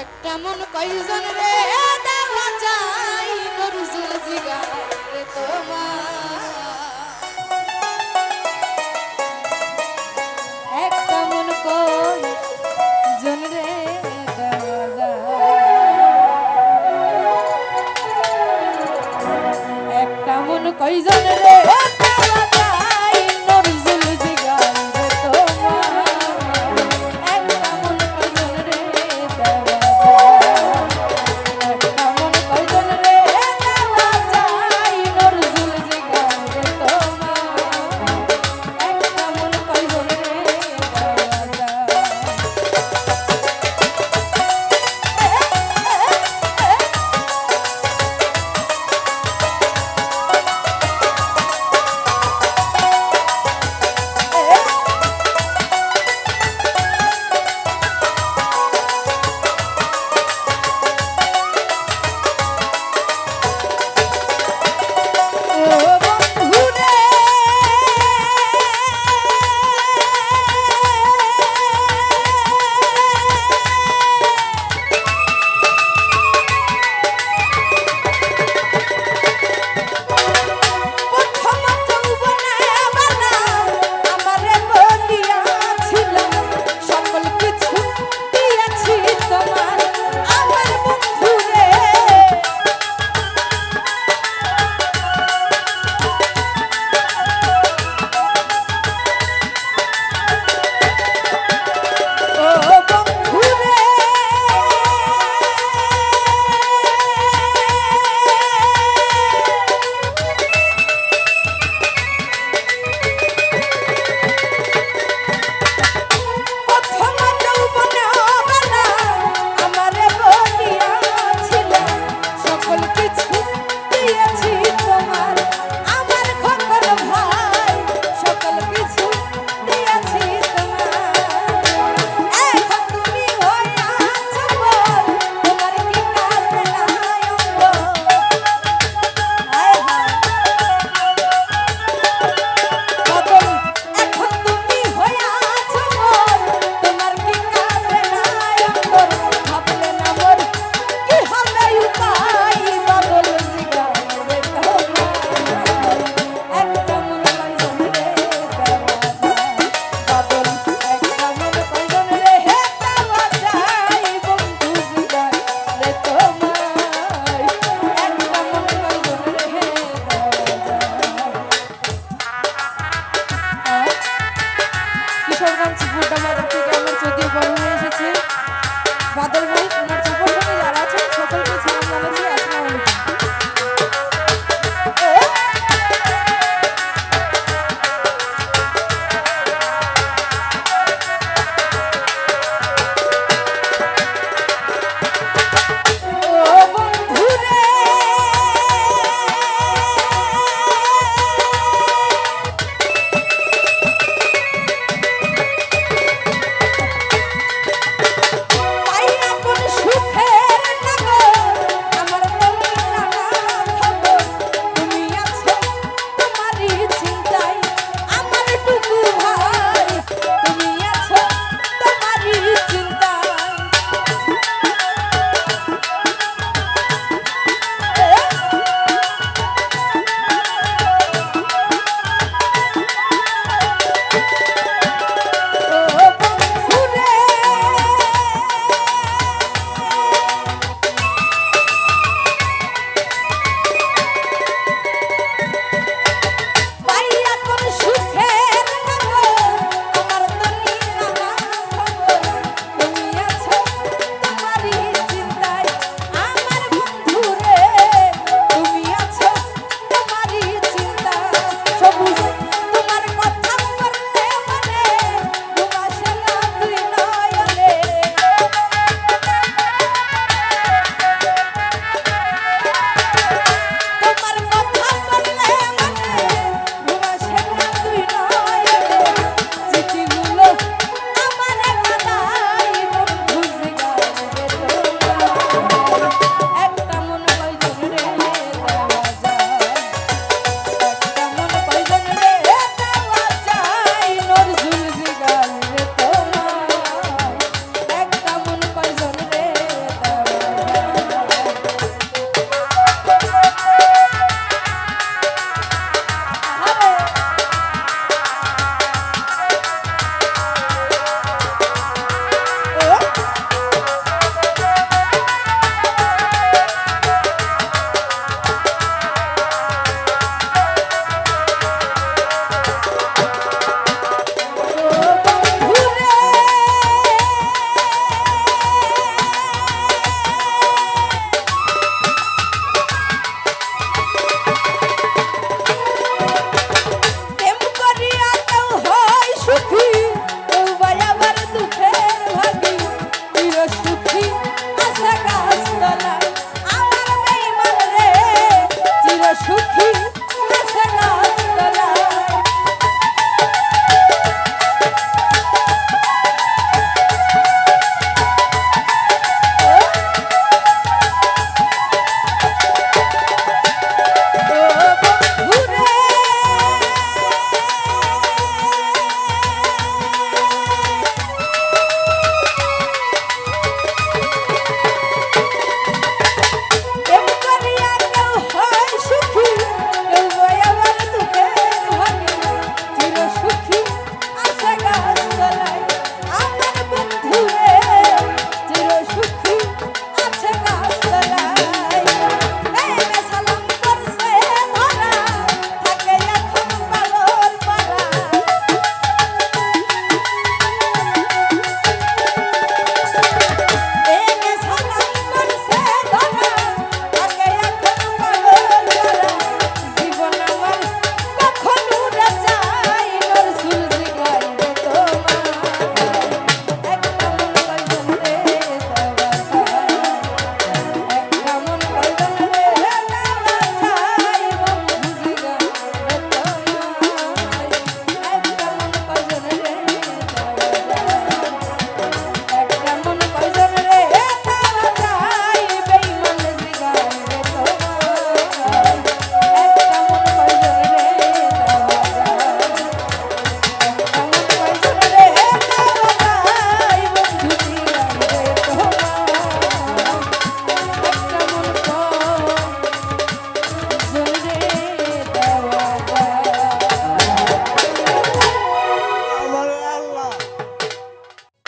একটা মন কয়জন রে? দেওয়া যায় নরজুল জিগার রে তোমার। একটা মন কয়জন রে? দেওয়া একটা মন কয়জন রে? গান সুপুরটা মারা থেকে আমার চোখে বন্ধ এসেছে। বাদল ভাই